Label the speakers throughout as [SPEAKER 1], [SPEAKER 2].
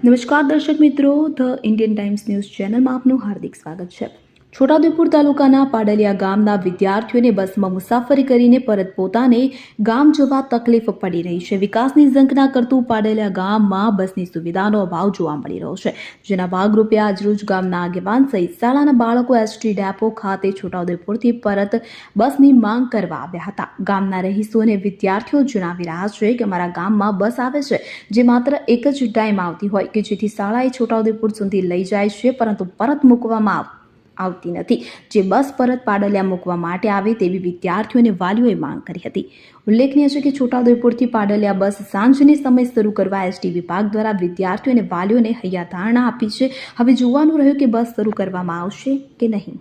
[SPEAKER 1] નમસ્કાર દર્શક મિત્રો ધ ઇન્ડિયન ટાઈમ્સ ન્યૂઝ ચેનલમાં આપનું હાર્દિક સ્વાગત છે. છોટાઉદેપુર તાલુકાના પાડલિયા ગામના વિદ્યાર્થીઓને બસમાં મુસાફરી કરીને પરત પોતાને ગામ જવા તકલીફ પડી રહી છે. વિકાસની ઝંખના કરતું પાડલિયા ગામમાં બસની સુવિધાનો અભાવ જોવા મળી રહ્યો છે. જેના ભાગરૂપે આજરોજ ગામના આગેવાન સહિત શાળાના બાળકો એસટી ડેપો ખાતે છોટાઉદેપુરથી પરત બસની માંગ કરવા આવ્યા હતા. ગામના રહીશો અને વિદ્યાર્થીઓ જણાવી રહ્યા છે કે અમારા ગામમાં બસ આવે છે જે માત્ર એક જ ટાઈમ આવતી હોય કે જેથી શાળાએ છોટાઉદેપુર સુધી લઈ જાય છે, પરંતુ પરત મૂકવામાં આવ- આવતી નથી. જે બસ પરત પાડલિયા મૂકવા માટે આવે તેવી વિદ્યાર્થીઓ અને વાલીઓએ માંગ કરી હતી. ઉલ્લેખનીય છે કે છોટાઉદેપુરથી પાડલિયા બસ સાંજની સમય શરૂ કરવા એસટી વિભાગ દ્વારા વિદ્યાર્થીઓ અને વાલીઓને હૈયાધારણા આપી છે. હવે જોવાનું રહ્યું કે બસ શરૂ કરવામાં આવશે કે નહીં.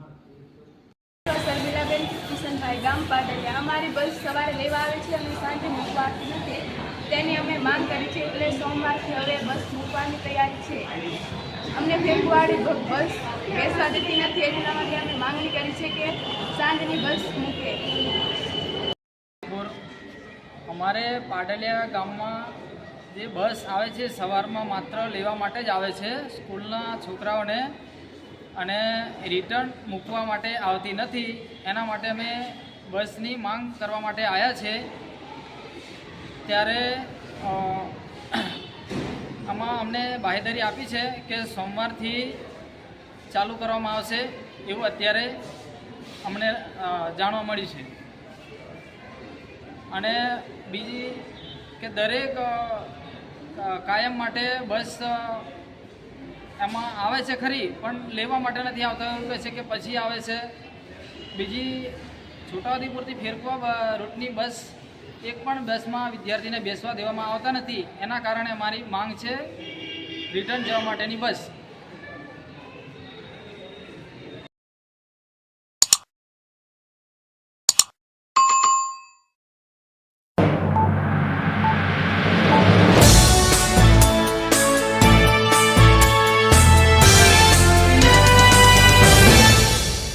[SPEAKER 2] અમારી બસ સવારે લેવા આવે છે અને સાંજે મૂકવા નથી. તેની અમે માંગ કરી છે, એટલે સોમવારથી હવે બસ મૂકવાની તૈયારી છે. અમને ફેબ્રુઆરી બસ બેસવા દેતી નથી, એટલા માટે અમે માંગણી કરી છે કે સાંજની બસ મૂકે.
[SPEAKER 3] અમારે પાડલિયા ગામમાં જે બસ આવે છે, સવારમાં માત્ર લેવા માટે જ આવે છે, સ્કૂલના છોકરાઓને અને રિટર્ન મૂકવા માટે આવતી નથી. એના માટે અમે બસની માંગ કરવા માટે આવ્યા છે. ત્યારે આમાં અમને બાહેધરી આપી છે કે સોમવારથી ચાલુ કરવામાં આવશે એવું અત્યારે અમને જાણવા મળ્યું છે. અને બીજી કે દરેક કાયમ માટે બસ એમાં આવે છે ખરી, પણ લેવા માટે નથી આવતા. એવું કહે છે કે પછી આવે છે. બીજી છોટાઉદેપુરથી ફેરકવા રૂટની બસ એક પણ બસમાં વિદ્યાર્થીને બેસવા દેવામાં આવતા નથી. એના કારણે મારી માંગ છે રિટર્ન જવા માટેની બસ.